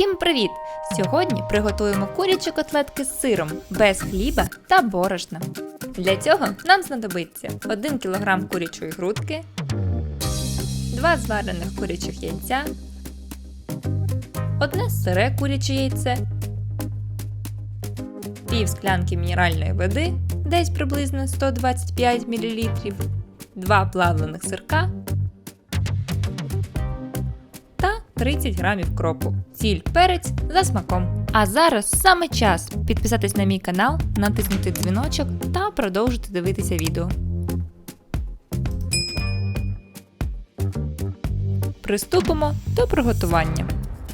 Всім привіт! Сьогодні приготуємо курячі котлетки з сиром без хліба та борошна. Для цього нам знадобиться 1 кг курячої грудки, 2 зварених курячих яйця, одне сире куряче яйце, пів склянки мінеральної води, десь приблизно 125 мл, 2 плавлених сирка 30 грамів кропу, сіль, перець за смаком. А зараз саме час підписатись на мій канал, натиснути дзвіночок та продовжити дивитися відео. Приступимо до приготування.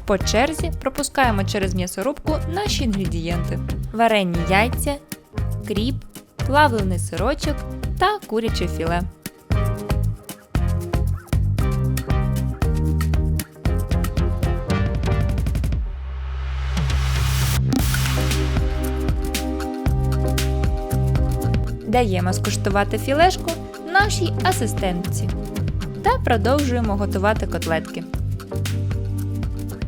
По черзі пропускаємо через м'ясорубку наші інгредієнти: варені яйця, кріп, плавлений сирочок та куряче філе. Даємо скуштувати філешку нашій асистентці та продовжуємо готувати котлетки.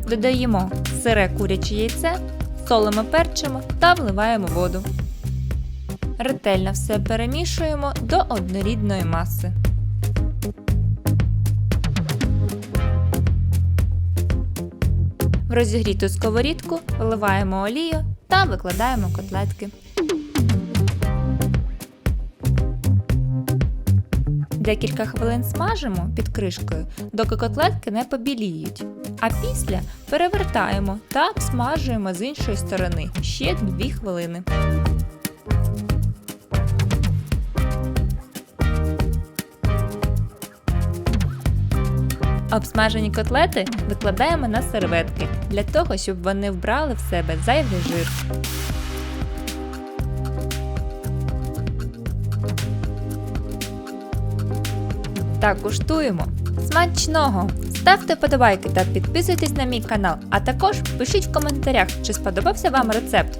Додаємо сире куряче яйце, солимо перчимо та вливаємо воду. Ретельно все перемішуємо до однорідної маси. В розігріту сковорідку вливаємо олію та викладаємо котлетки. Декілька хвилин смажимо під кришкою, доки котлетки не побіліють. А після перевертаємо та обсмажуємо з іншої сторони ще 2 хвилини. Обсмажені котлети викладаємо на серветки для того, щоб вони вбрали в себе зайвий жир. Та куштуємо. Смачного! Ставте подобайки та підписуйтесь на мій канал, а також пишіть в коментарях, чи сподобався вам рецепт.